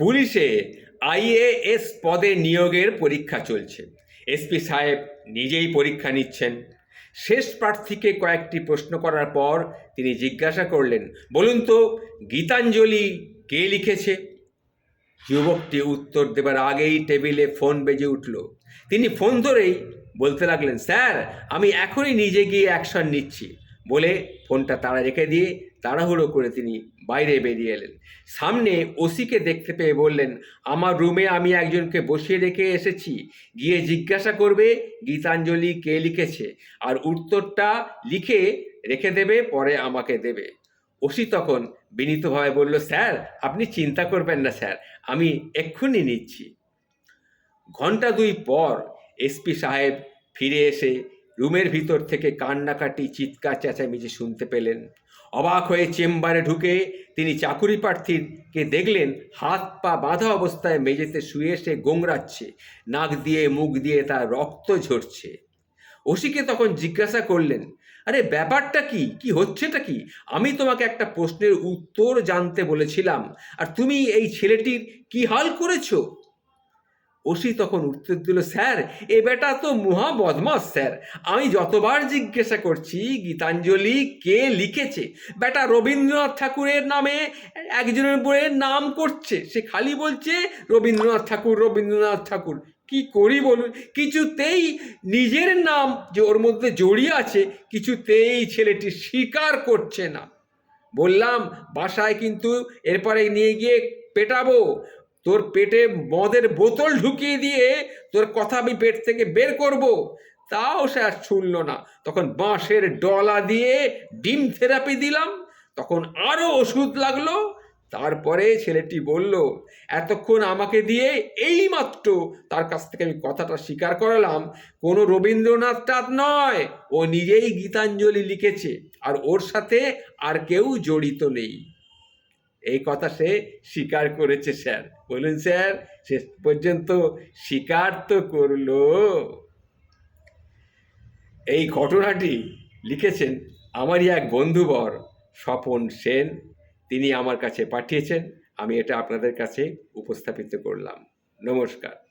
পুলিশে আইএএস পদে নিয়োগের পরীক্ষা চলছে। এসপি সাহেব নিজেই পরীক্ষা নিচ্ছেন। শেষ প্রার্থীকে কয়েকটি প্রশ্ন করার পর তিনি জিজ্ঞাসা করলেন, বলুন তো, গীতাঞ্জলি কে লিখেছে? যুবকটি উত্তর দেবার আগেই টেবিলে ফোন বেজে উঠল। তিনি ফোন ধরেই বলতে লাগলেন, স্যার, আমি এখনই নিজে গিয়ে অ্যাকশন নিচ্ছি। বলে ফোনটা তাড়া রেখে দিয়ে তাড়াহুড়ো করে তিনি বাইরে বেরিয়ে এলেন। সামনে ওসিকে দেখতে পেয়ে বললেন, আমার রুমে আমি একজনকে বসিয়ে রেখে এসেছি। গিয়ে জিজ্ঞাসা করবে, গীতাঞ্জলি কে লিখেছে, আর উত্তরটা লিখে রেখে দেবে, পরে আমাকে দেবে। ওসি তখন বিনীতভাবে বলল, স্যার, আপনি চিন্তা করবেন না, স্যার, আমি এক্ষুনি নিচ্ছি। ঘণ্টা দুই পর এসপি সাহেব ফিরে এসে রুমের ভিতর থেকে কান্নাকাটি, চিৎকার, চেঁচামেচি শুনতে পেলেন। অবাক হয়ে চেম্বারে ঢুকে তিনি চাকুরি প্রার্থীকে দেখলেন হাত পা বাঁধা অবস্থায় মেঝেতে শুয়ে সে গোংরাচ্ছে নাক দিয়ে মুখ দিয়ে তার রক্ত ঝরছে। ওসিকে তখন জিজ্ঞাসা করলেন, আরে, ব্যাপারটা কি? কি হচ্ছেটা কি? আমি তোমাকে একটা প্রশ্নের উত্তর জানতে বলেছিলাম, আর তুমি এই ছেলেটির কি হাল করেছ? ওসি তখন উত্তর দিল, স্যার, এ বেটা তো মহা বদমাস, স্যার। আমি যতবার জিজ্ঞাসা করছি, গীতাঞ্জলি কে লিখেছে? বেটা রবীন্দ্রনাথ ঠাকুরের নামে একজনের বইয়ের নাম করছে। সে খালি বলছে, রবীন্দ্রনাথ ঠাকুর রবীন্দ্রনাথ ঠাকুর। কি করি বলুন? কিছুতেই নিজের নাম যে ওর মধ্যে জড়িয়ে আছে, কিছুতেই ছেলেটি স্বীকার করছে না। বললাম, বাসায় কিন্তু এরপরে নিয়ে গিয়ে পেটাবো। তোর পেটে মদের বোতল ঢুকিয়ে দিয়ে তোর কথা আমি পেট থেকে বের করব। তাও সে আর শুনল না। তখন বাঁশের ডলা দিয়ে ডিম থেরাপি দিলাম। তখন আরও ওষুধ লাগল। তারপরে ছেলেটি বলল, এতক্ষণ আমাকে দিয়ে এই মাত্র তার কাছ থেকে আমি কথাটা স্বীকার করালাম। কোনো রবীন্দ্রনাথ টাথ নয়। ও নিজেই গীতাঞ্জলি লিখেছে। আর ওর সাথে আর কেউ জড়িত নেই। এই কথা সে স্বীকার করেছে, স্যার। বলুন, স্যার শেষ পর্যন্ত স্বীকার তো করল। এই ঘটনাটি লিখেছেন আমারই এক বন্ধুবর, স্বপন সেন। তিনি আমার কাছে পাঠিয়েছেন, আমি এটা আপনাদের কাছে উপস্থাপিত করলাম। নমস্কার।